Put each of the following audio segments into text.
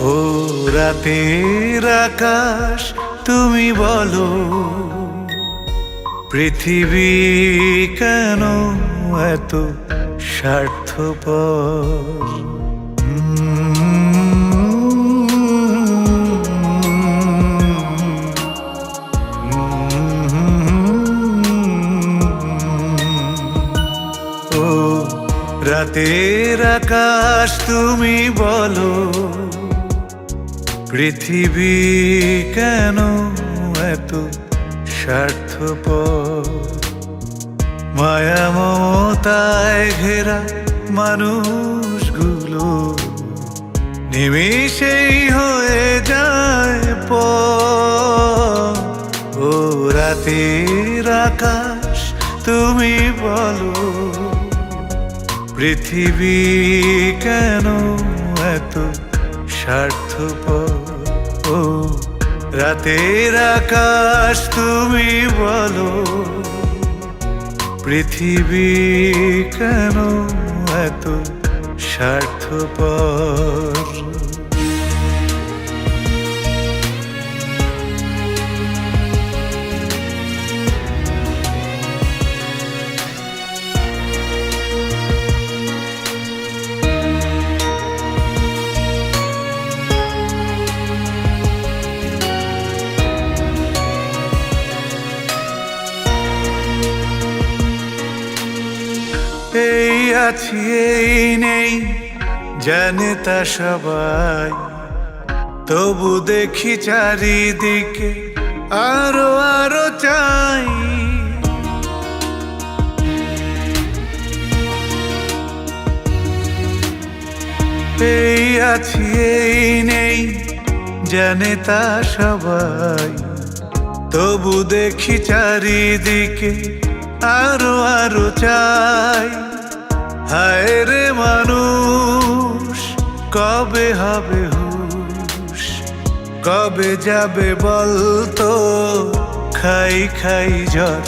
ও রাতের আকাশ তুমি বলো পৃথিবী কেন এত স্বার্থপর? রাতের আকাশ তুমি বলো পৃথিবী কেন এত স্বার্থপর? মায়া মমতায় ঘেরা মানুষগুলো নিমিষেই হয়ে যায় প ও রাতের আকাশ, তুমি বলো, পৃথিবী কেন এত স্বার্থপর? ও রাতের আকাশ তুমি বলো পৃথিবী কেন এত স্বার্থপর? এই নেই, জানে তা সবাই। তবু দেখি চারিদিকে আরও আরও চাই। এই আছি নেই, জানে তা সবাই। তবু দেখি চারিদিকে আরও আরও চাই। কবে হবে হুশ? কবে যাবে বলতো? খাই খাই জ্বর।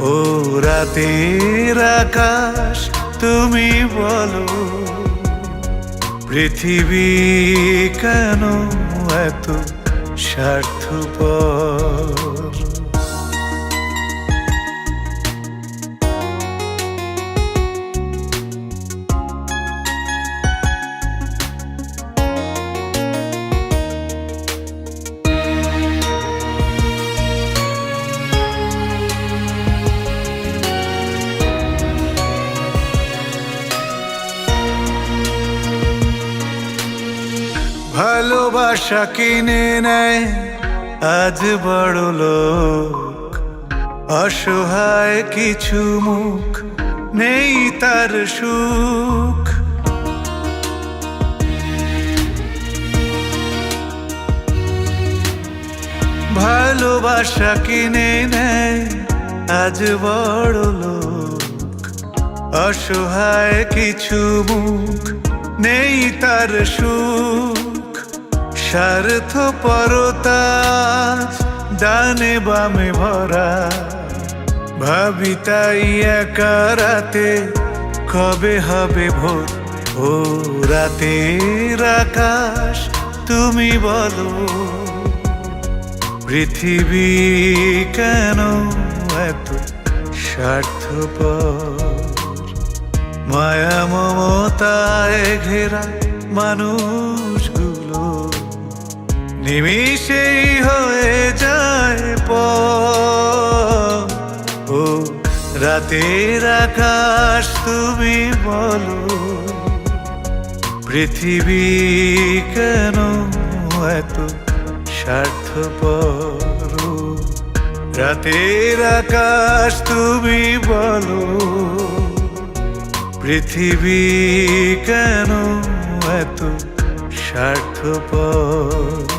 ও রাতের আকাশ, তুমি বলো, পৃথিবী কেন এত স্বার্থপর? ভালোবাসা কিনে নেয় আজ বড় লোক। অসহায় কিছু মুখ নেই তার সুখ। ভালোবাসা কিনে নেয় আজ বড় লোক। অসহায় কিছু মুখ নেই তার সুখ। স্বার্থ পরতা, ডানে বামে ভরা। ভাবি তাই রাতে, কবে হবে ভোর? ও রাতের আকাশ, তুমি বলো, পৃথিবী কেন এত স্বার্থপর? মায়া মমতায় ঘেরা মানুষগুলো নিমিষেই হয়ে যায় প রাতের আকাশ তুমি বলো, পৃথিবী কেন এত স্বার্থপর? রাতের আকাশ তুমি বলো, পৃথিবী কেন এত স্বার্থপর।